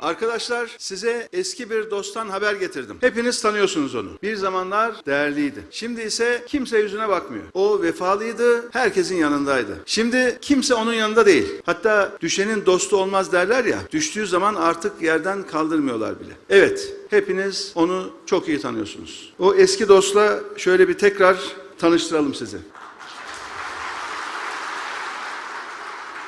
Arkadaşlar size eski bir dosttan haber getirdim. Hepiniz tanıyorsunuz onu. Bir zamanlar değerliydi. Şimdi ise kimse yüzüne bakmıyor. O vefalıydı, herkesin yanındaydı. Şimdi kimse onun yanında değil. Hatta düşenin dostu olmaz derler ya. Düştüğü zaman artık yerden kaldırmıyorlar bile. Evet, hepiniz onu çok iyi tanıyorsunuz. O eski dostla şöyle bir tekrar tanıştıralım sizi.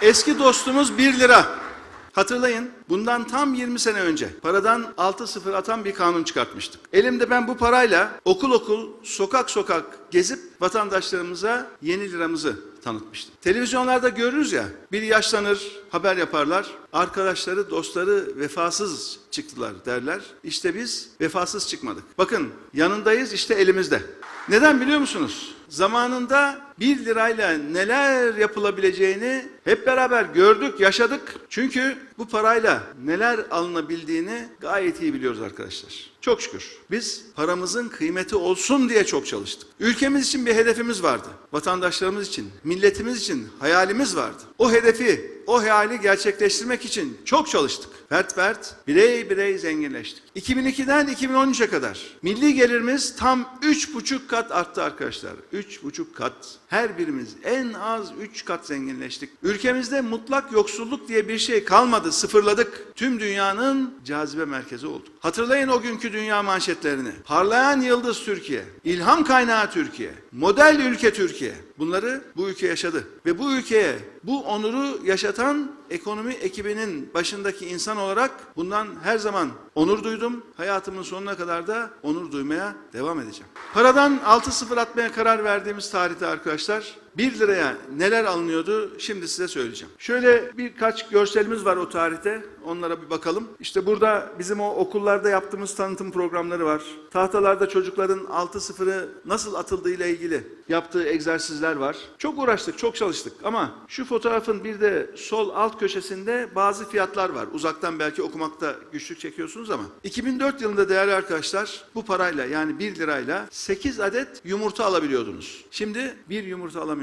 Eski dostumuz 1 lira. Hatırlayın bundan tam 20 sene önce paradan 6-0 atan bir kanun çıkartmıştık. Elimde ben bu parayla okul okul, sokak sokak gezip vatandaşlarımıza yeni liramızı tanıtmıştım. Televizyonlarda görürüz ya biri yaşlanır, haber yaparlar. Arkadaşları, dostları vefasız çıktılar derler. İşte biz vefasız çıkmadık. Bakın yanındayız işte elimizde. Neden biliyor musunuz? Zamanında 1 lirayla neler yapılabileceğini hep beraber gördük, yaşadık. Çünkü bu parayla neler alınabildiğini gayet iyi biliyoruz arkadaşlar. Çok şükür. Biz paramızın kıymeti olsun diye çok çalıştık. Ülkemiz için bir hedefimiz vardı. Vatandaşlarımız için, milletimiz için hayalimiz vardı. O hedefi, o hayali gerçekleştirmek için çok çalıştık. Fert fert, birey birey zenginleştik. 2002'den 2013'e kadar milli gelirimiz tam 3,5 kat arttı arkadaşlar. 3,5 kat. Her birimiz en az 3 kat zenginleştik. Ülkemizde mutlak yoksulluk diye bir şey kalmadı, sıfırladık. Tüm dünyanın cazibe merkezi olduk. Hatırlayın o günkü dünya manşetlerini. Parlayan yıldız Türkiye, ilham kaynağı Türkiye, model ülke Türkiye. Bunları bu ülke yaşadı. Ve bu ülkeye bu onuru yaşatan ekonomi ekibinin başındaki insan olarak bundan her zaman onur duydum. Hayatımın sonuna kadar da onur duymaya devam edeceğim. Paradan 6-0 atmaya karar verdiğimiz tarihte arkadaşlar 1 liraya neler alınıyordu şimdi size söyleyeceğim. Şöyle birkaç görselimiz var o tarihte. Onlara bir bakalım. İşte burada bizim o okullarda yaptığımız tanıtım programları var. Tahtalarda çocukların 6-0'ı nasıl atıldığı ile ilgili yaptığı egzersizler var. Çok uğraştık, çok çalıştık ama şu fotoğrafın bir de sol alt köşesinde bazı fiyatlar var. Uzaktan belki okumakta güçlük çekiyorsunuz ama 2004 yılında değerli arkadaşlar bu parayla yani 1 lirayla 8 adet yumurta alabiliyordunuz. Şimdi bir yumurta alamıyorsunuz.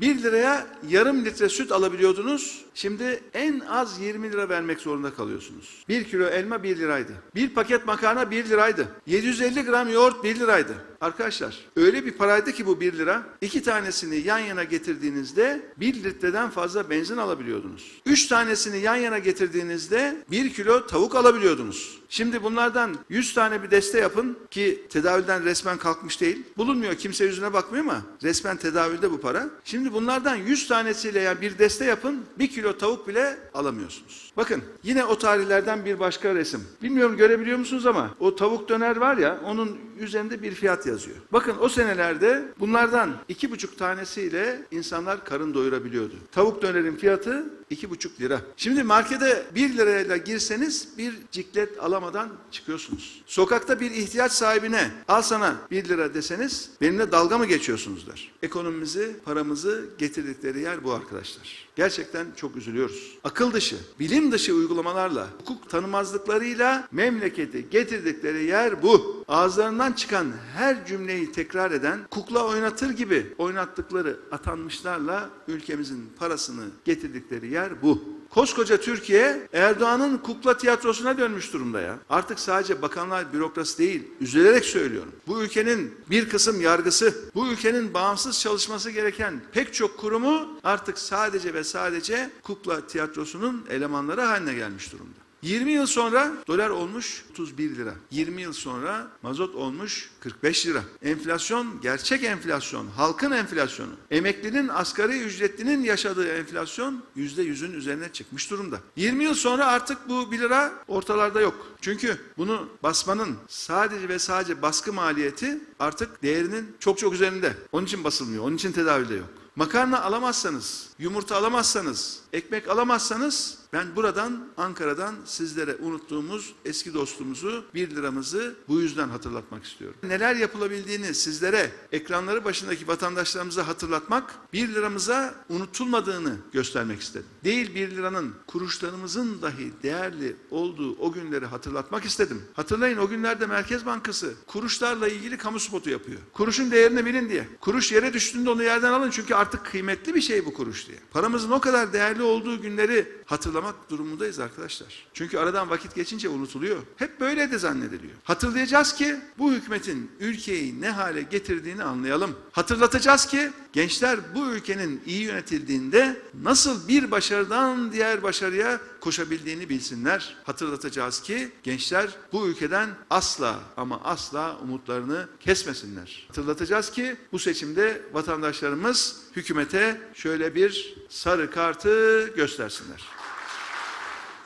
1 liraya yarım litre süt alabiliyordunuz. Şimdi en az 20 lira vermek zorunda kalıyorsunuz. 1 kilo elma 1 liraydı. Bir paket makarna 1 liraydı. 750 gram yoğurt 1 liraydı. Arkadaşlar öyle bir paraydı ki bu 1 lira. iki tanesini yan yana getirdiğinizde 1 litreden fazla benzin alabiliyordunuz. 3 tanesini yan yana getirdiğinizde 1 kilo tavuk alabiliyordunuz. Şimdi bunlardan 100 tane bir deste yapın ki tedavülden resmen kalkmış değil. Bulunmuyor kimse yüzüne bakmıyor ama resmen tedavülde bu para. Şimdi bunlardan 100 tanesiyle yani bir deste yapın 1 kilo tavuk bile alamıyorsunuz. Bakın yine o tarihlerden bir başka resim. Bilmiyorum görebiliyor musunuz ama o tavuk döner var ya onun üzerinde bir fiyat yazıyor. Bakın o senelerde bunlardan iki buçuk tanesiyle insanlar karın doyurabiliyordu. Tavuk dönerin fiyatı iki buçuk lira. Şimdi markete bir lirayla girseniz bir ciklet alamadan çıkıyorsunuz. Sokakta bir ihtiyaç sahibine al sana bir lira deseniz benimle dalga mı geçiyorsunuz der. Ekonomimizi, paramızı getirdikleri yer bu arkadaşlar. Gerçekten çok üzülüyoruz. Akıl dışı, bilim dışı uygulamalarla, hukuk tanımazlıklarıyla memleketi getirdikleri yer bu. Ağızlarından çıkan her cümleyi tekrar eden, kukla oynatır gibi oynattıkları atanmışlarla ülkemizin parasını getirdikleri yer bu. Koskoca Türkiye Erdoğan'ın kukla tiyatrosuna dönmüş durumda ya. Artık sadece bakanlar bürokrasi değil, üzülerek söylüyorum. Bu ülkenin bir kısım yargısı, bu ülkenin bağımsız çalışması gereken pek çok kurumu artık sadece ve sadece kukla tiyatrosunun elemanları haline gelmiş durumda. 20 yıl sonra dolar olmuş 31 lira. 20 yıl sonra mazot olmuş 45 lira. Enflasyon gerçek enflasyon, halkın enflasyonu. Emeklinin, asgari ücretlinin yaşadığı enflasyon %100'ün üzerine çıkmış durumda. 20 yıl sonra artık bu 1 lira ortalarda yok. Çünkü bunu basmanın sadece ve sadece baskı maliyeti artık değerinin çok çok üzerinde. Onun için basılmıyor, onun için tedavülde yok. Makarna alamazsanız, yumurta alamazsanız, ekmek alamazsanız ben buradan Ankara'dan sizlere unuttuğumuz eski dostumuzu 1 liramızı bu yüzden hatırlatmak istiyorum. Neler yapılabildiğini sizlere ekranları başındaki vatandaşlarımıza hatırlatmak 1 liramıza unutulmadığını göstermek istedim. Değil 1 liranın kuruşlarımızın dahi değerli olduğu o günleri hatırlatmak istedim. Hatırlayın o günlerde Merkez Bankası kuruşlarla ilgili kamu spotu yapıyor. Kuruşun değerini bilin diye. Kuruş yere düştüğünde onu yerden alın çünkü artık kıymetli bir şey bu kuruş diye. Paramızın o kadar değerli olduğu günleri hatırlamak durumundayız arkadaşlar. Çünkü aradan vakit geçince unutuluyor. Hep böyle de zannediliyor. Hatırlayacağız ki bu hükümetin ülkeyi ne hale getirdiğini anlayalım. Hatırlatacağız ki gençler bu ülkenin iyi yönetildiğinde nasıl bir başarıdan diğer başarıya koşabildiğini bilsinler. Hatırlatacağız ki gençler bu ülkeden asla ama asla umutlarını kesmesinler. Hatırlatacağız ki bu seçimde vatandaşlarımız hükümete şöyle bir sarı kartı göstersinler.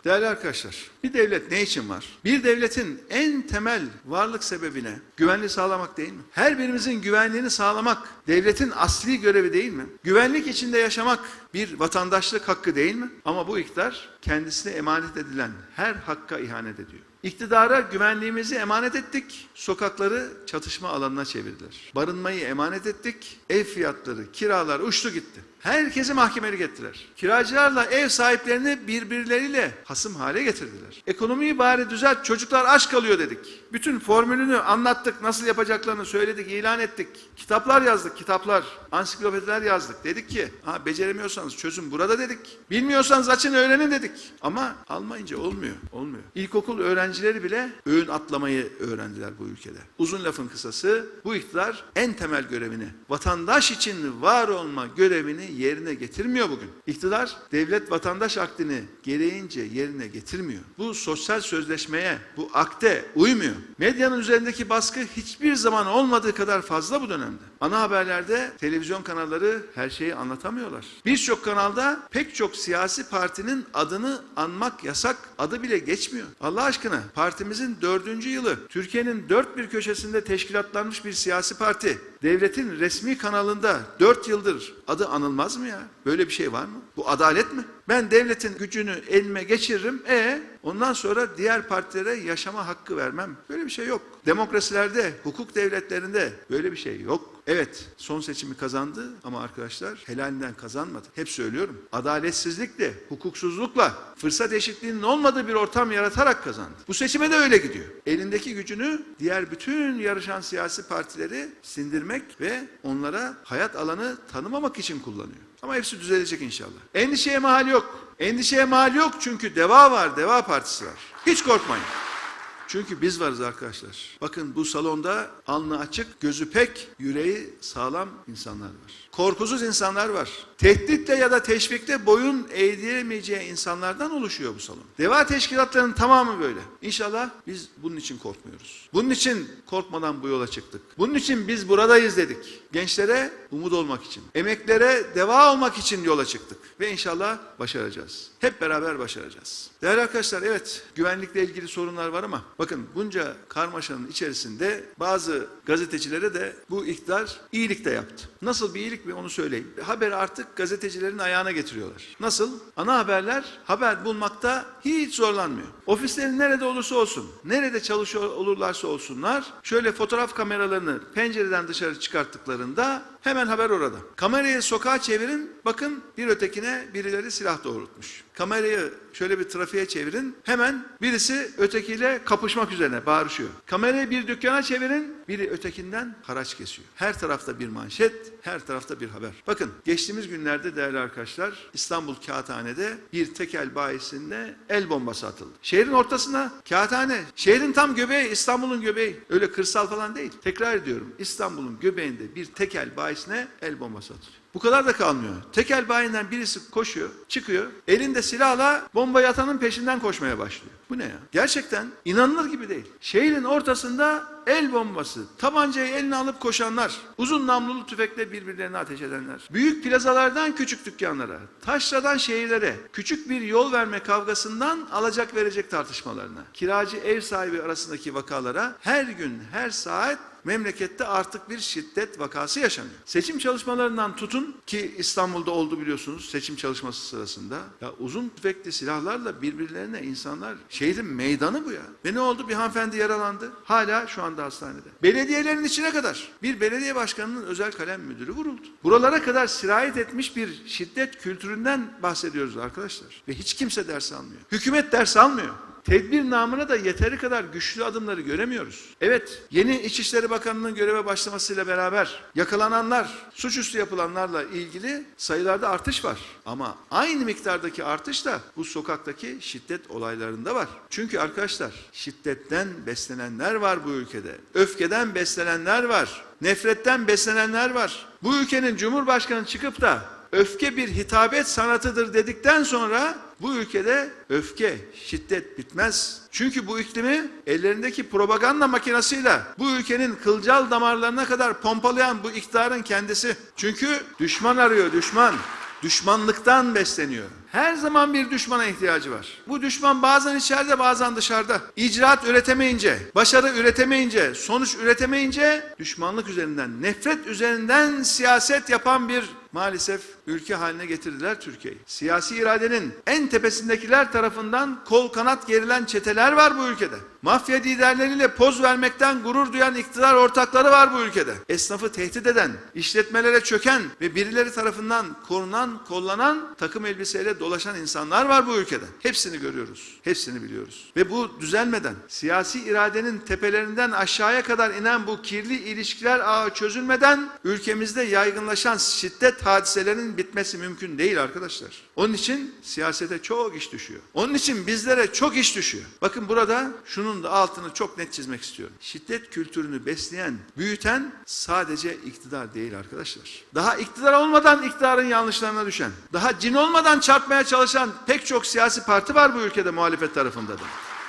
Değerli arkadaşlar, bir devlet ne için var? Bir devletin en temel varlık sebebine güvenliği sağlamak değil mi? Her birimizin güvenliğini sağlamak devletin asli görevi değil mi? Güvenlik içinde yaşamak bir vatandaşlık hakkı değil mi? Ama bu iktidar kendisine emanet edilen her hakka ihanet ediyor. İktidara güvenliğimizi emanet ettik, sokakları çatışma alanına çevirdiler. Barınmayı emanet ettik, ev fiyatları, kiralar uçtu gitti. Herkesi mahkemelik ettiler. Kiracılarla ev sahiplerini birbirleriyle hasım hale getirdiler. Ekonomiyi bari düzelt, çocuklar aç kalıyor dedik. Bütün formülünü anlattık, nasıl yapacaklarını söyledik, ilan ettik. Kitaplar yazdık, kitaplar, ansiklopediler yazdık. Dedik ki, ha, beceremiyorsanız çözüm burada dedik. Bilmiyorsanız açın öğrenin dedik. Ama almayınca olmuyor, olmuyor. İlkokul öğrencileri bile öğün atlamayı öğrendiler bu ülkede. Uzun lafın kısası, bu iktidar en temel görevini, vatandaş için var olma görevini yerine getirmiyor bugün. İktidar devlet vatandaş aktini gereğince yerine getirmiyor. Bu sosyal sözleşmeye, bu akte uymuyor. Medyanın üzerindeki baskı hiçbir zaman olmadığı kadar fazla bu dönemde. Ana haberlerde televizyon kanalları her şeyi anlatamıyorlar. Birçok kanalda pek çok siyasi partinin adını anmak yasak. Adı bile geçmiyor. Allah aşkına partimizin dördüncü yılı Türkiye'nin dört bir köşesinde teşkilatlanmış bir siyasi parti devletin resmi kanalında dört yıldır adı anılmaz mı ya? Böyle bir şey var mı? Bu adalet mi? Ben devletin gücünü elime geçiririm. E ondan sonra diğer partilere yaşama hakkı vermem. Böyle bir şey yok. Demokrasilerde, hukuk devletlerinde böyle bir şey yok. Evet, son seçimi kazandı ama arkadaşlar helalinden kazanmadı. Hep söylüyorum. Adaletsizlikle, hukuksuzlukla, fırsat eşitliğinin olmadığı bir ortam yaratarak kazandı. Bu seçime de öyle gidiyor. Elindeki gücünü diğer bütün yarışan siyasi partileri sindirmek ve onlara hayat alanı tanımamak için kullanıyor. Ama hepsi düzelecek inşallah. Endişeye mahal yok. Endişeye mahal yok çünkü Deva var, Deva Partisi var. Hiç korkmayın. Çünkü biz varız arkadaşlar. Bakın bu salonda alnı açık, gözü pek, yüreği sağlam insanlar var. Korkusuz insanlar var. Tehditle ya da teşvikte boyun eğdiremeyeceği insanlardan oluşuyor bu salon. Deva teşkilatlarının tamamı böyle. İnşallah biz bunun için korkmuyoruz. Bunun için korkmadan bu yola çıktık. Bunun için biz buradayız dedik. Gençlere umut olmak için, emeklere deva olmak için yola çıktık. Ve inşallah başaracağız. Hep beraber başaracağız. Değerli arkadaşlar evet güvenlikle ilgili sorunlar var ama bakın bunca karmaşanın içerisinde bazı gazetecilere de bu iktidar iyilik de yaptı. Nasıl bir iyilik mi onu söyleyeyim. Haber artık gazetecilerin ayağına getiriyorlar. Nasıl? Ana haberler haber bulmakta hiç zorlanmıyor. Ofislerin nerede olursa olsun, nerede çalışıyor olurlarsa olsunlar, şöyle fotoğraf kameralarını pencereden dışarı çıkarttıklarında hemen haber orada. Kamerayı sokağa çevirin, bakın bir ötekine birileri silah doğrultmuş. Kamerayı şöyle bir trafiğe çevirin, hemen birisi ötekiyle kapışmak üzerine bağırışıyor. Kamerayı bir dükkana çevirin, biri ötekinden haraç kesiyor. Her tarafta bir manşet, her tarafta bir haber. Bakın geçtiğimiz günlerde değerli arkadaşlar İstanbul Kağıthane'de bir tekel bayisinde el bombası atıldı. Şehrin ortasına kağıthane, şehrin tam göbeği İstanbul'un göbeği. Öyle kırsal falan değil. Tekrar ediyorum İstanbul'un göbeğinde bir tekel bayisine el bombası atılıyor. Bu kadar da kalmıyor. Tekel bayinden birisi koşuyor, çıkıyor. Elinde silahla bomba yatanın peşinden koşmaya başlıyor. Bu ne ya? Gerçekten inanılır gibi değil. Şehrin ortasında el bombası, tabancayı eline alıp koşanlar, uzun namlulu tüfekle birbirlerine ateş edenler, büyük plazalardan küçük dükkanlara, taşradan şehirlere, küçük bir yol verme kavgasından alacak verecek tartışmalarına, kiracı ev sahibi arasındaki vakalara her gün, her saat memlekette artık bir şiddet vakası yaşanıyor. Seçim çalışmalarından tutun ki İstanbul'da oldu biliyorsunuz seçim çalışması sırasında. Ya uzun tüfekli silahlarla birbirlerine insanlar şehrin meydanı bu ya. Ve ne oldu? Bir hanımefendi yaralandı. Hala şu anda hastanede. Belediyelerin içine kadar bir belediye başkanının özel kalem müdürü vuruldu. Buralara kadar sirayet etmiş bir şiddet kültüründen bahsediyoruz arkadaşlar. Ve hiç kimse ders almıyor. Hükümet ders almıyor. Tedbir namına da yeteri kadar güçlü adımları göremiyoruz. Evet, yeni İçişleri Bakanı'nın göreve başlamasıyla beraber yakalananlar, suçüstü yapılanlarla ilgili sayılarda artış var. Ama aynı miktardaki artış da bu sokaktaki şiddet olaylarında var. Çünkü arkadaşlar şiddetten beslenenler var bu ülkede. Öfkeden beslenenler var. Nefretten beslenenler var. Bu ülkenin Cumhurbaşkanı çıkıp da öfke bir hitabet sanatıdır dedikten sonra bu ülkede öfke, şiddet bitmez. Çünkü bu iklimi ellerindeki propaganda makinasıyla bu ülkenin kılcal damarlarına kadar pompalayan bu iktidarın kendisi. Çünkü düşman arıyor, düşman. Düşmanlıktan besleniyor. Her zaman bir düşmana ihtiyacı var. Bu düşman bazen içeride bazen dışarıda. İcraat üretemeyince, başarı üretemeyince, sonuç üretemeyince düşmanlık üzerinden, nefret üzerinden siyaset yapan bir maalesef ülke haline getirdiler Türkiye'yi. Siyasi iradenin en tepesindekiler tarafından kol kanat gerilen çeteler var bu ülkede. Mafya liderleriyle poz vermekten gurur duyan iktidar ortakları var bu ülkede. Esnafı tehdit eden, işletmelere çöken ve birileri tarafından korunan, kollanan takım elbiseyle dolaşan insanlar var bu ülkede. Hepsini görüyoruz, hepsini biliyoruz. Ve bu düzelmeden, siyasi iradenin tepelerinden aşağıya kadar inen bu kirli ilişkiler ağı çözülmeden ülkemizde yaygınlaşan şiddet hadiselerinin bitmesi mümkün değil arkadaşlar. Onun için siyasete çok iş düşüyor. Onun için bizlere çok iş düşüyor. Bakın burada şunun da altını çok net çizmek istiyorum. Şiddet kültürünü besleyen, büyüten sadece iktidar değil arkadaşlar. Daha iktidar olmadan iktidarın yanlışlarına düşen, daha cin olmadan çarpmaya çalışan pek çok siyasi parti var bu ülkede muhalefet tarafında da.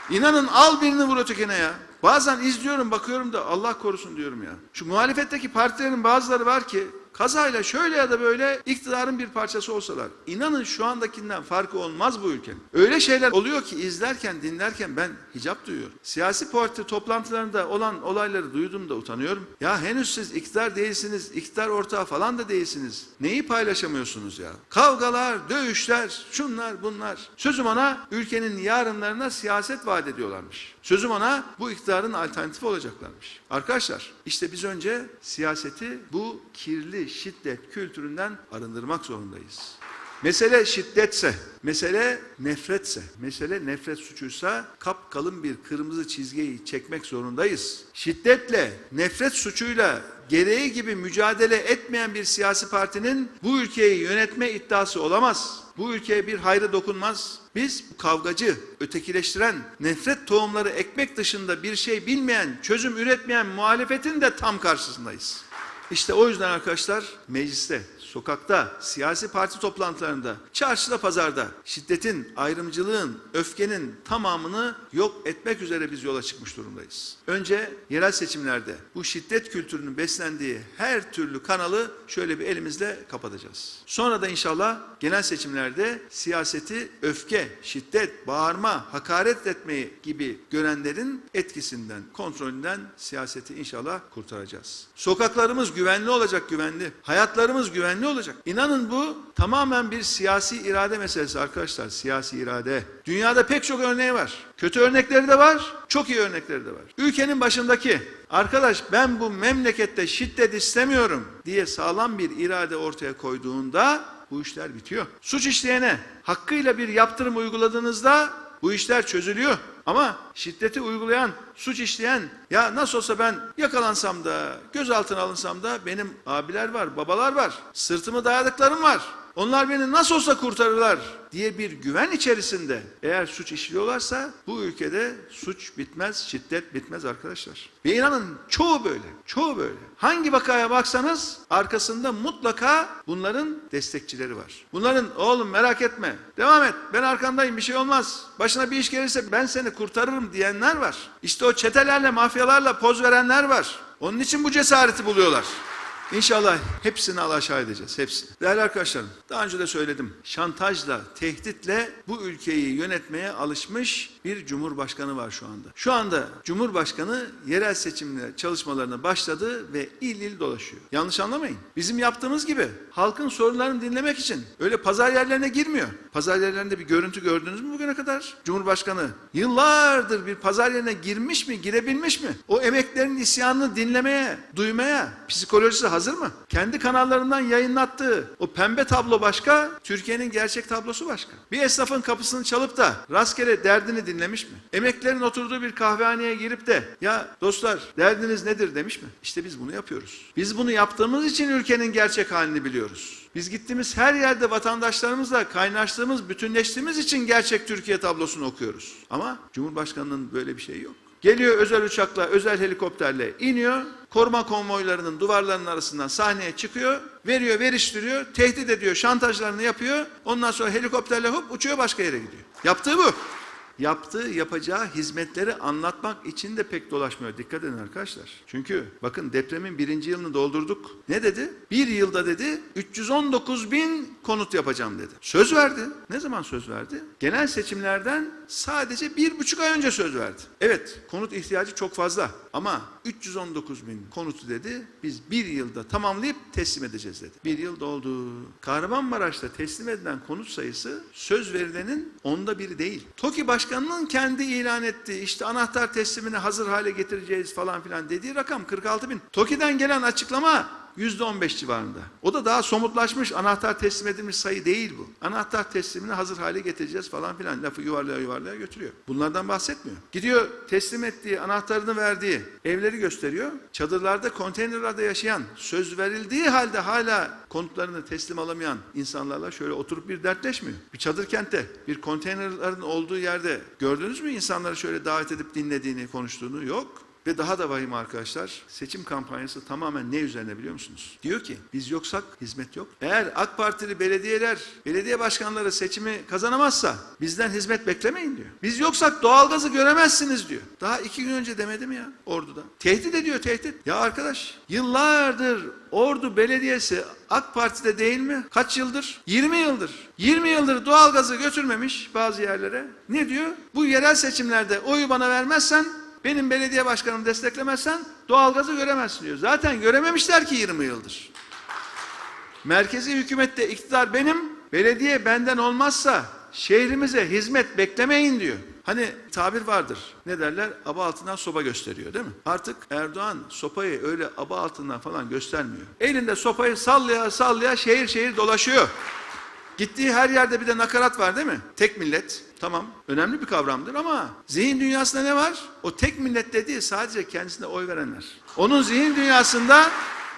İnanın al birini vur ötekine ya. Bazen izliyorum bakıyorum da Allah korusun diyorum ya. Şu muhalefetteki partilerin bazıları var ki kazayla şöyle ya da böyle iktidarın bir parçası olsalar. inanın şu andakinden farkı olmaz bu ülkenin. Öyle şeyler oluyor ki izlerken dinlerken ben hicap duyuyorum. Siyasi parti toplantılarında olan olayları duyduğumda utanıyorum. Ya henüz siz iktidar değilsiniz, iktidar ortağı falan da değilsiniz. Neyi paylaşamıyorsunuz ya? Kavgalar, dövüşler, şunlar bunlar. Sözüm ona ülkenin yarınlarına siyaset vaat ediyorlarmış. Sözüm ona bu iktidarın alternatifi olacaklarmış. Arkadaşlar işte biz önce siyaseti bu kirli şiddet kültüründen arındırmak zorundayız. Mesele şiddetse, mesele nefretse, mesele nefret suçuysa kapkalın bir kırmızı çizgiyi çekmek zorundayız. Şiddetle, nefret suçuyla gereği gibi mücadele etmeyen bir siyasi partinin bu ülkeyi yönetme iddiası olamaz. Bu ülkeye bir hayrı dokunmaz. Biz bu kavgacı, ötekileştiren, nefret tohumları ekmek dışında bir şey bilmeyen, çözüm üretmeyen muhalefetin de tam karşısındayız. İşte o yüzden arkadaşlar mecliste, sokakta, siyasi parti toplantılarında, çarşıda, pazarda şiddetin, ayrımcılığın, öfkenin tamamını yok etmek üzere biz yola çıkmış durumdayız. Önce yerel seçimlerde bu şiddet kültürünün beslendiği her türlü kanalı şöyle bir elimizle kapatacağız. Sonra da inşallah genel seçimlerde siyaseti öfke, şiddet, bağırma, hakaret etmeyi gibi görenlerin etkisinden, kontrolünden siyaseti inşallah kurtaracağız. Sokaklarımız güvenli olacak, güvenli. Hayatlarımız güvenli olacak. İnanın bu tamamen bir siyasi irade meselesi arkadaşlar. Siyasi irade. Dünyada pek çok örneği var. Kötü örnekleri de var, çok iyi örnekleri de var. Ülkenin başındaki arkadaş ben bu memlekette şiddet istemiyorum diye sağlam bir irade ortaya koyduğunda bu işler bitiyor. Suç işleyene hakkıyla bir yaptırım uyguladığınızda bu işler çözülüyor. Ama şiddeti uygulayan, suç işleyen, ya nasıl olsa ben yakalansam da, gözaltına alınsam da benim abiler var, babalar var, sırtımı dayadıklarım var. Onlar beni nasıl olsa kurtarırlar diye bir güven içerisinde eğer suç işliyorlarsa bu ülkede suç bitmez, şiddet bitmez arkadaşlar. Ve inanın çoğu böyle, çoğu böyle. Hangi vakaya baksanız arkasında mutlaka bunların destekçileri var. Bunların oğlum merak etme, devam et, ben arkandayım bir şey olmaz. Başına bir iş gelirse ben seni kurtarırım diyenler var. İşte o çetelerle, mafyalarla poz verenler var. Onun için bu cesareti buluyorlar. İnşallah hepsini alaşağı edeceğiz, hepsini. Değerli arkadaşlarım, daha önce de söyledim. Şantajla, tehditle bu ülkeyi yönetmeye alışmış bir cumhurbaşkanı var şu anda. Şu anda cumhurbaşkanı yerel seçimle çalışmalarına başladı ve il il dolaşıyor. Yanlış anlamayın. Bizim yaptığımız gibi halkın sorunlarını dinlemek için öyle pazar yerlerine girmiyor. Pazar yerlerinde bir görüntü gördünüz mü bugüne kadar? Cumhurbaşkanı yıllardır bir pazar yerine girmiş mi, girebilmiş mi? O emeklerin isyanını dinlemeye, duymaya psikolojisi hazır mı? Kendi kanallarından yayınlattığı o pembe tablo başka, Türkiye'nin gerçek tablosu başka. Bir esnafın kapısını çalıp da rastgele derdini dinlemek dinlemiş mi? Emeklilerin oturduğu bir kahvehaneye girip de ya dostlar derdiniz nedir demiş mi? İşte biz bunu yapıyoruz. Biz bunu yaptığımız için ülkenin gerçek halini biliyoruz. Biz gittiğimiz her yerde vatandaşlarımızla kaynaştığımız, bütünleştiğimiz için gerçek Türkiye tablosunu okuyoruz. Ama Cumhurbaşkanı'nın böyle bir şeyi yok. Geliyor özel uçakla, özel helikopterle iniyor. Koruma konvoylarının duvarlarının arasından sahneye çıkıyor. Veriyor, veriştiriyor. Tehdit ediyor, şantajlarını yapıyor. Ondan sonra helikopterle hop uçuyor başka yere gidiyor. Yaptığı bu. Yaptığı, yapacağı hizmetleri anlatmak için de pek dolaşmıyor. Dikkat edin arkadaşlar. Çünkü bakın depremin birinci yılını doldurduk. Ne dedi? Bir yılda dedi 319 bin konut yapacağım dedi. Söz verdi. Ne zaman söz verdi? Genel seçimlerden sadece bir buçuk ay önce söz verdi. Evet konut ihtiyacı çok fazla ama 319 bin konutu dedi biz bir yılda tamamlayıp teslim edeceğiz dedi. Bir yıl doldu. Kahramanmaraş'ta teslim edilen konut sayısı söz verilenin onda biri değil. TOKİ Başkanı'nın kendi ilan ettiği işte anahtar teslimini hazır hale getireceğiz falan filan dediği rakam 46 bin. TOKİ'den gelen açıklama %15 civarında. O da daha somutlaşmış anahtar teslim edilmiş sayı değil bu. Anahtar teslimini hazır hale getireceğiz falan filan lafı yuvarlaya yuvarlaya götürüyor. Bunlardan bahsetmiyor. Gidiyor teslim ettiği anahtarını verdiği evleri gösteriyor. Çadırlarda konteynerlerde yaşayan söz verildiği halde hala konutlarını teslim alamayan insanlarla şöyle oturup bir dertleşmiyor. Bir çadır kentte bir konteynerlerin olduğu yerde gördünüz mü insanları şöyle davet edip dinlediğini konuştuğunu yok. Ve daha da vahim arkadaşlar seçim kampanyası tamamen ne üzerine biliyor musunuz? Diyor ki biz yoksak hizmet yok. Eğer AK Partili belediyeler, belediye başkanları seçimi kazanamazsa bizden hizmet beklemeyin diyor. Biz yoksak doğalgazı göremezsiniz diyor. Daha iki gün önce demedi mi ya orduda? Tehdit ediyor tehdit. Ya arkadaş yıllardır Ordu Belediyesi AK Parti'de değil mi? Kaç yıldır? 20 yıldır. 20 yıldır doğalgazı götürmemiş bazı yerlere. Ne diyor? Bu yerel seçimlerde oyu bana vermezsen benim belediye başkanımı desteklemezsen doğalgazı göremezsin diyor. Zaten görememişler ki 20 yıldır. Merkezi hükümette iktidar benim, belediye benden olmazsa şehrimize hizmet beklemeyin diyor. Hani tabir vardır. Ne derler? Aba altından sopa gösteriyor değil mi? Artık Erdoğan sopayı öyle aba altından falan göstermiyor. Elinde sopayı sallaya sallaya şehir şehir dolaşıyor. Gittiği her yerde bir de nakarat var değil mi? Tek millet. Tamam önemli bir kavramdır ama zihin dünyasında ne var? O tek millet dediği sadece kendisine oy verenler. Onun zihin dünyasında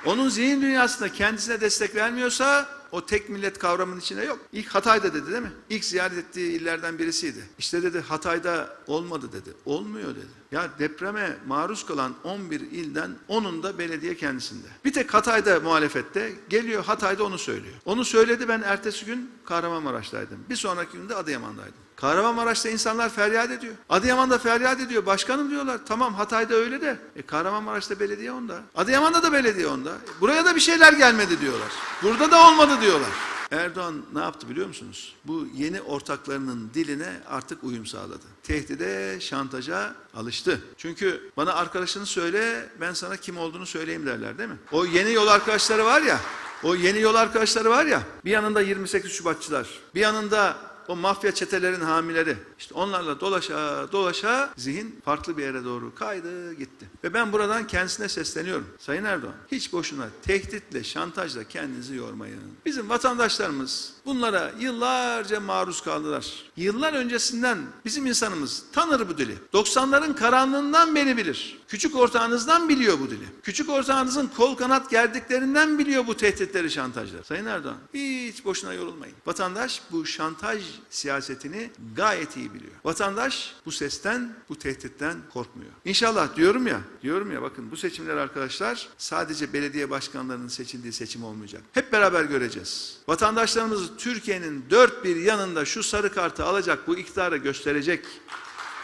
onun zihin dünyasında kendisine destek vermiyorsa o tek millet kavramının içinde yok. İlk Hatay'da dedi değil mi? İlk ziyaret ettiği illerden birisiydi. İşte dedi Hatay'da olmadı dedi. Olmuyor dedi. Ya depreme maruz kalan 11 ilden 10'unda belediye kendisinde. Bir tek Hatay'da muhalefette geliyor Hatay'da onu söylüyor. Onu söyledi ben ertesi gün Kahramanmaraş'taydım. Bir sonraki günde Adıyaman'daydım. Kahramanmaraş'ta insanlar feryat ediyor. Adıyaman'da feryat ediyor. Başkanım diyorlar. Tamam Hatay'da öyle de. E, Kahramanmaraş'ta belediye onda. Adıyaman'da da belediye onda. E, buraya da bir şeyler gelmedi diyorlar. Burada da olmadı diyorlar. Erdoğan ne yaptı biliyor musunuz? Bu yeni ortaklarının diline artık uyum sağladı. Tehdide, şantaja alıştı. Çünkü bana arkadaşını söyle, ben sana kim olduğunu söyleyeyim derler değil mi? O yeni yol arkadaşları var ya, o yeni yol arkadaşları var ya, bir yanında 28 Şubatçılar, bir yanında o mafya çetelerin hamileri. İşte onlarla dolaşa dolaşa zihin farklı bir yere doğru kaydı gitti. Ve ben buradan kendisine sesleniyorum. Sayın Erdoğan hiç boşuna tehditle, şantajla kendinizi yormayın. Bizim vatandaşlarımız bunlara yıllarca maruz kaldılar. Yıllar öncesinden bizim insanımız tanır bu dili. 90'ların karanlığından beri bilir. Küçük ortağınızdan biliyor bu dili. Küçük ortağınızın kol kanat gerdiklerinden biliyor bu tehditleri, şantajları. Sayın Erdoğan hiç boşuna yorulmayın. Vatandaş bu şantaj siyasetini gayet iyi biliyor. Vatandaş bu sesten, bu tehditten korkmuyor. İnşallah diyorum ya, diyorum ya bakın bu seçimler arkadaşlar sadece belediye başkanlarının seçildiği seçim olmayacak. Hep beraber göreceğiz. Vatandaşlarımız Türkiye'nin dört bir yanında şu sarı kartı alacak, bu iktidarı gösterecek.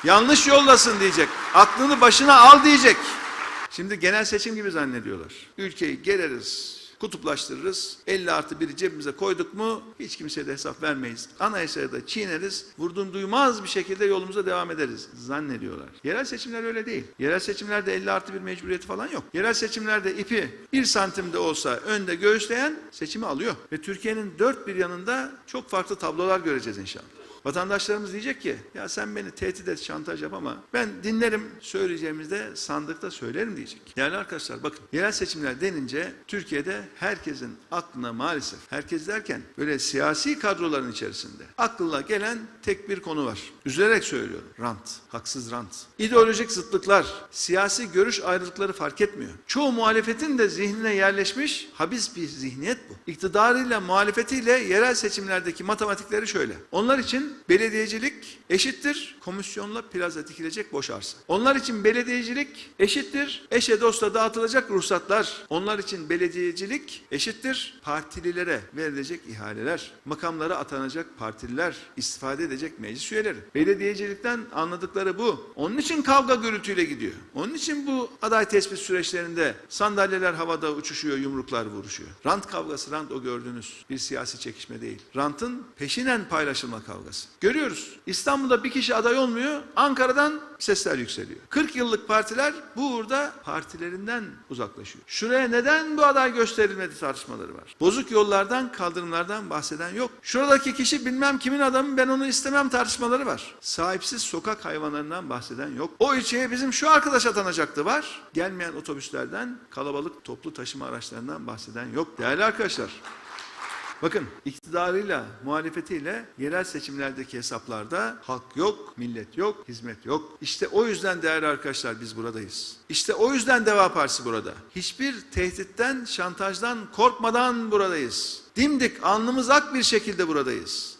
Yanlış yoldasın diyecek. Aklını başına al diyecek. Şimdi genel seçim gibi zannediyorlar. Ülkeyi gereriz, kutuplaştırırız. 50 artı biri cebimize koyduk mu hiç kimseye de hesap vermeyiz. Anayasaya da çiğneriz. Vurdum duymaz bir şekilde yolumuza devam ederiz zannediyorlar. Yerel seçimler öyle değil. Yerel seçimlerde 50 artı bir mecburiyeti falan yok. Yerel seçimlerde ipi bir santimde olsa önde göğüsleyen seçimi alıyor. Ve Türkiye'nin dört bir yanında çok farklı tablolar göreceğiz inşallah. Vatandaşlarımız diyecek ki ya sen beni tehdit et, şantaj yap ama ben dinlerim söyleyeceğimizde sandıkta söylerim diyecek. Değerli arkadaşlar bakın yerel seçimler denince Türkiye'de herkesin aklına maalesef herkes derken böyle siyasi kadroların içerisinde aklına gelen tek bir konu var. Üzülerek söylüyorum. Rant. Haksız rant. İdeolojik zıtlıklar, siyasi görüş ayrılıkları fark etmiyor. Çoğu muhalefetin de zihnine yerleşmiş habis bir zihniyet bu. İktidarıyla muhalefetiyle yerel seçimlerdeki matematikleri şöyle. Onlar için belediyecilik eşittir komisyonla plaza dikilecek boş arsa. Onlar için belediyecilik eşittir eşe dosta dağıtılacak ruhsatlar. Onlar için belediyecilik eşittir partililere verilecek ihaleler. Makamlara atanacak partililer, istifade edecek meclis üyeleri. Belediyecilikten anladıkları bu. Onun için kavga gürültüyle gidiyor. Onun için bu aday tespit süreçlerinde sandalyeler havada uçuşuyor, yumruklar vuruşuyor. Rant kavgası, rant o gördüğünüz bir siyasi çekişme değil. Rantın peşinen paylaşılma kavgası. Görüyoruz. İstanbul'da bir kişi aday olmuyor, Ankara'dan sesler yükseliyor. 40 yıllık partiler bu uğurda partilerinden uzaklaşıyor. Şuraya neden bu aday gösterilmedi tartışmaları var. Bozuk yollardan, kaldırımlardan bahseden yok. Şuradaki kişi bilmem kimin adamı ben onu istemem tartışmaları var. Sahipsiz sokak hayvanlarından bahseden yok. O ilçeye bizim şu arkadaş atanacaktı var. Gelmeyen otobüslerden, kalabalık toplu taşıma araçlarından bahseden yok. Değerli arkadaşlar, Bakın iktidarıyla, muhalefetiyle yerel seçimlerdeki hesaplarda halk yok, millet yok, hizmet yok. İşte o yüzden değerli arkadaşlar biz buradayız. İşte o yüzden Deva Partisi burada. Hiçbir tehditten, şantajdan korkmadan buradayız. Dimdik, alnımız ak bir şekilde buradayız.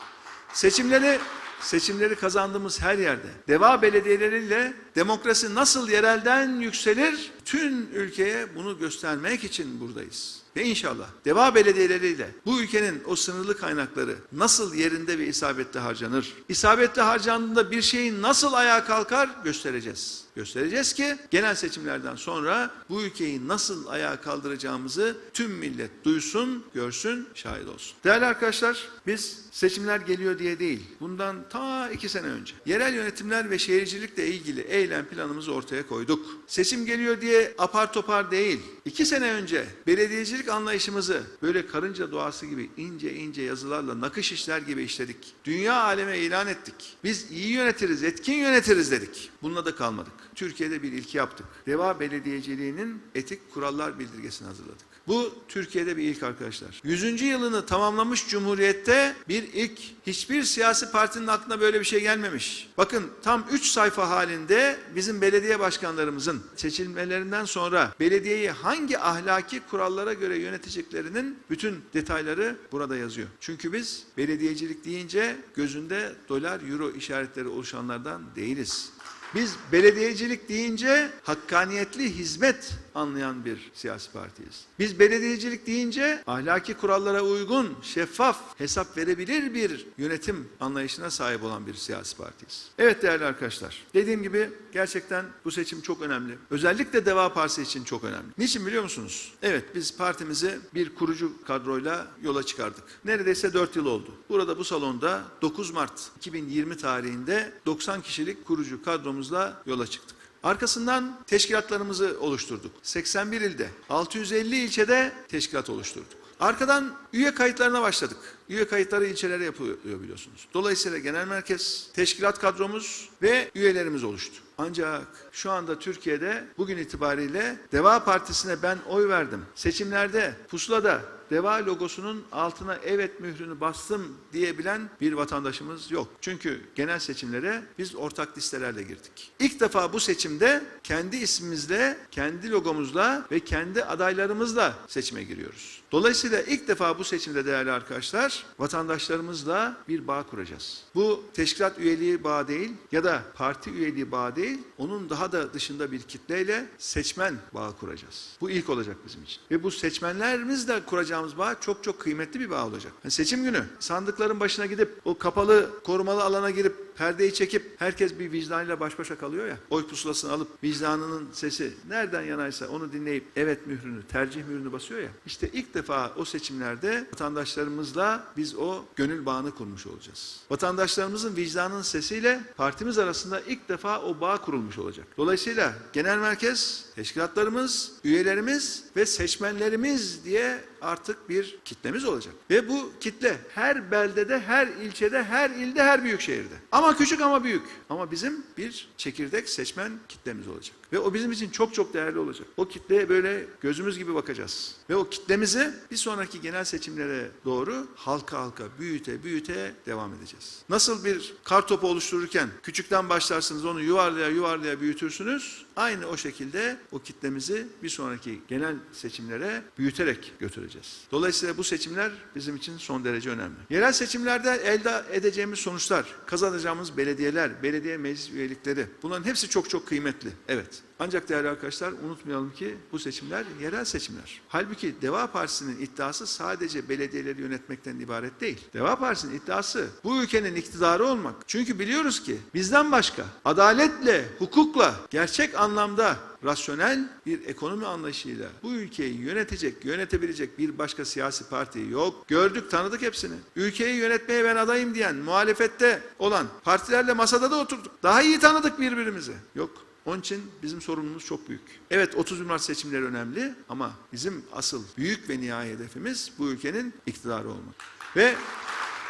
Seçimleri seçimleri kazandığımız her yerde deva belediyeleriyle demokrasi nasıl yerelden yükselir tüm ülkeye bunu göstermek için buradayız. Ve inşallah deva belediyeleriyle bu ülkenin o sınırlı kaynakları nasıl yerinde ve isabetli harcanır? İsabetli harcandığında bir şeyin nasıl ayağa kalkar göstereceğiz. Göstereceğiz ki genel seçimlerden sonra bu ülkeyi nasıl ayağa kaldıracağımızı tüm millet duysun, görsün, şahit olsun. Değerli arkadaşlar biz seçimler geliyor diye değil, bundan ta iki sene önce yerel yönetimler ve şehircilikle ilgili eylem planımızı ortaya koyduk. Seçim geliyor diye apar topar değil, iki sene önce belediyecilik anlayışımızı böyle karınca doğası gibi ince ince yazılarla nakış işler gibi işledik. Dünya aleme ilan ettik. Biz iyi yönetiriz, etkin yönetiriz dedik. Bununla da kalmadık. Türkiye'de bir ilki yaptık. Deva Belediyeciliğinin etik kurallar bildirgesini hazırladık. Bu Türkiye'de bir ilk arkadaşlar. 100. yılını tamamlamış Cumhuriyet'te bir ilk. Hiçbir siyasi partinin aklına böyle bir şey gelmemiş. Bakın tam 3 sayfa halinde bizim belediye başkanlarımızın seçilmelerinden sonra belediyeyi hangi ahlaki kurallara göre yöneteceklerinin bütün detayları burada yazıyor. Çünkü biz belediyecilik deyince gözünde dolar, euro işaretleri oluşanlardan değiliz. Biz belediyecilik deyince hakkaniyetli hizmet anlayan bir siyasi partiyiz. Biz belediyecilik deyince ahlaki kurallara uygun, şeffaf, hesap verebilir bir yönetim anlayışına sahip olan bir siyasi partiyiz. Evet değerli arkadaşlar, dediğim gibi gerçekten bu seçim çok önemli. Özellikle Deva Partisi için çok önemli. Niçin biliyor musunuz? Evet biz partimizi bir kurucu kadroyla yola çıkardık. Neredeyse 4 yıl oldu. Burada bu salonda 9 Mart 2020 tarihinde 90 kişilik kurucu kadromuzla yola çıktık. Arkasından teşkilatlarımızı oluşturduk. 81 ilde, 650 ilçede teşkilat oluşturduk. Arkadan üye kayıtlarına başladık. Üye kayıtları ilçelere yapılıyor biliyorsunuz. Dolayısıyla genel merkez, teşkilat kadromuz ve üyelerimiz oluştu. Ancak şu anda Türkiye'de bugün itibariyle Deva Partisi'ne ben oy verdim. Seçimlerde, pusulada Deva logosunun altına evet mührünü bastım diyebilen bir vatandaşımız yok. Çünkü genel seçimlere biz ortak listelerle girdik. İlk defa bu seçimde kendi ismimizle, kendi logomuzla ve kendi adaylarımızla seçime giriyoruz. Dolayısıyla ilk defa bu seçimde değerli arkadaşlar vatandaşlarımızla bir bağ kuracağız. Bu teşkilat üyeliği bağı değil ya da parti üyeliği bağı değil, onun daha da dışında bir kitleyle seçmen bağı kuracağız. Bu ilk olacak bizim için. Ve bu seçmenlerimizle kuracağımız bağ çok çok kıymetli bir bağ olacak. Yani seçim günü sandıkların başına gidip o kapalı korumalı alana girip perdeyi çekip herkes bir vicdanıyla baş başa kalıyor ya. Oy pusulasını alıp vicdanının sesi nereden yanaysa onu dinleyip evet mührünü, tercih mührünü basıyor ya. İşte ilk defa o seçimlerde vatandaşlarımızla biz o gönül bağını kurmuş olacağız. Vatandaşlarımızın vicdanının sesiyle partimiz arasında ilk defa o bağ kurulmuş olacak. Dolayısıyla genel merkez, teşkilatlarımız, üyelerimiz ve seçmenlerimiz diye artık bir kitlemiz olacak. Ve bu kitle her beldede, her ilçede, her ilde, her büyük şehirde. Ama küçük ama büyük. Ama bizim bir çekirdek seçmen kitlemiz olacak. Ve o bizim için çok çok değerli olacak. O kitleye böyle gözümüz gibi bakacağız. Ve o kitlemizi bir sonraki genel seçimlere doğru halka halka büyüte büyüte devam edeceğiz. Nasıl bir kar topu oluştururken küçükten başlarsınız onu yuvarlaya yuvarlaya büyütürsünüz. Aynı o şekilde o kitlemizi bir sonraki genel seçimlere büyüterek götüreceğiz. Dolayısıyla bu seçimler bizim için son derece önemli. Yerel seçimlerde elde edeceğimiz sonuçlar, kazanacağımız belediyeler, belediye meclis üyelikleri bunların hepsi çok çok kıymetli. Evet. Ancak değerli arkadaşlar unutmayalım ki bu seçimler yerel seçimler. Halbuki Deva Partisi'nin iddiası sadece belediyeleri yönetmekten ibaret değil. Deva Partisi'nin iddiası bu ülkenin iktidarı olmak. Çünkü biliyoruz ki bizden başka adaletle, hukukla, gerçek anlamda rasyonel bir ekonomi anlayışıyla bu ülkeyi yönetecek, yönetebilecek bir başka siyasi parti yok. Gördük, tanıdık hepsini. Ülkeyi yönetmeye ben adayım diyen, muhalefette olan partilerle masada da oturduk. Daha iyi tanıdık birbirimizi. Yok. Onun için bizim sorumluluğumuz çok büyük. Evet 30 Mart seçimleri önemli ama bizim asıl büyük ve nihai hedefimiz bu ülkenin iktidarı olmak. Ve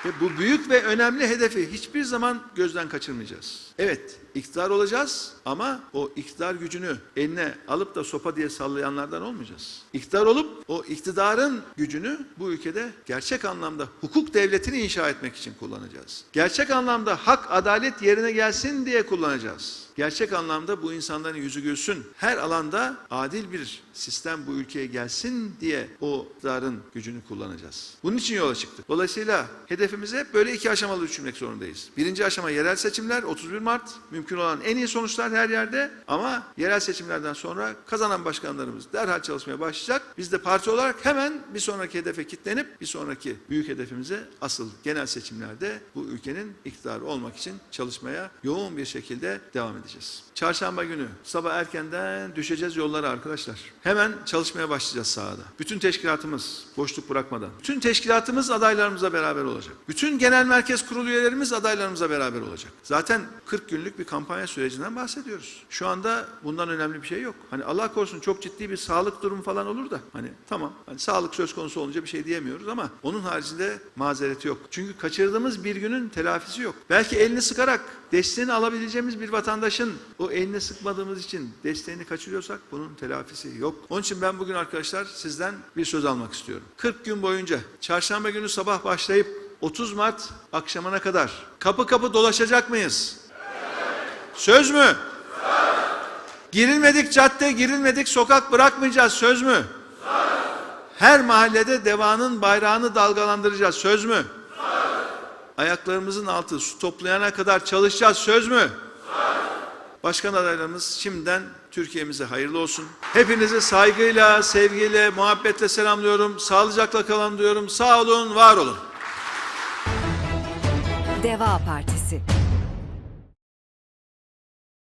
ve bu büyük ve önemli hedefi hiçbir zaman gözden kaçırmayacağız. Evet, iktidar olacağız ama o iktidar gücünü eline alıp da sopa diye sallayanlardan olmayacağız. İktidar olup o iktidarın gücünü bu ülkede gerçek anlamda hukuk devletini inşa etmek için kullanacağız. Gerçek anlamda hak, adalet yerine gelsin diye kullanacağız. Gerçek anlamda bu insanların yüzü gülsün. Her alanda adil bir sistem bu ülkeye gelsin diye o iktidarın gücünü kullanacağız. Bunun için yola çıktık. Dolayısıyla hedefimizi hep böyle iki aşamalı düşünmek zorundayız. Birinci aşama yerel seçimler 31 Mart. Mümkün olan en iyi sonuçlar her yerde ama yerel seçimlerden sonra kazanan başkanlarımız derhal çalışmaya başlayacak. Biz de parti olarak hemen bir sonraki hedefe kitlenip bir sonraki büyük hedefimize asıl genel seçimlerde bu ülkenin iktidarı olmak için çalışmaya yoğun bir şekilde devam edeceğiz. Çarşamba günü sabah erkenden düşeceğiz yollara arkadaşlar. Hemen çalışmaya başlayacağız sahada. Bütün teşkilatımız boşluk bırakmadan. Bütün teşkilatımız adaylarımızla beraber olacak. Bütün genel merkez kurulu üyelerimiz adaylarımızla beraber olacak. Zaten 40 günlük bir kampanya sürecinden bahsediyoruz. Şu anda bundan önemli bir şey yok. Hani Allah korusun çok ciddi bir sağlık durumu falan olur da hani tamam hani sağlık söz konusu olunca bir şey diyemiyoruz ama onun haricinde mazereti yok. Çünkü kaçırdığımız bir günün telafisi yok. Belki elini sıkarak desteğini alabileceğimiz bir vatandaşın o elini sıkmadığımız için desteğini kaçırıyorsak bunun telafisi yok. Onun için ben bugün arkadaşlar sizden bir söz almak istiyorum. 40 gün boyunca çarşamba günü sabah başlayıp 30 Mart akşamına kadar kapı kapı dolaşacak mıyız? Söz mü? Girilmedik cadde, girilmedik sokak bırakmayacağız. Söz mü? Her mahallede devanın bayrağını dalgalandıracağız. Söz mü? Ayaklarımızın altı su toplayana kadar çalışacağız. Söz mü? Başkan adaylarımız şimdiden Türkiye'mize hayırlı olsun. Hepinizi saygıyla, sevgiyle, muhabbetle selamlıyorum. Sağlıcakla kalın diyorum. Sağ olun, var olun. Deva Partisi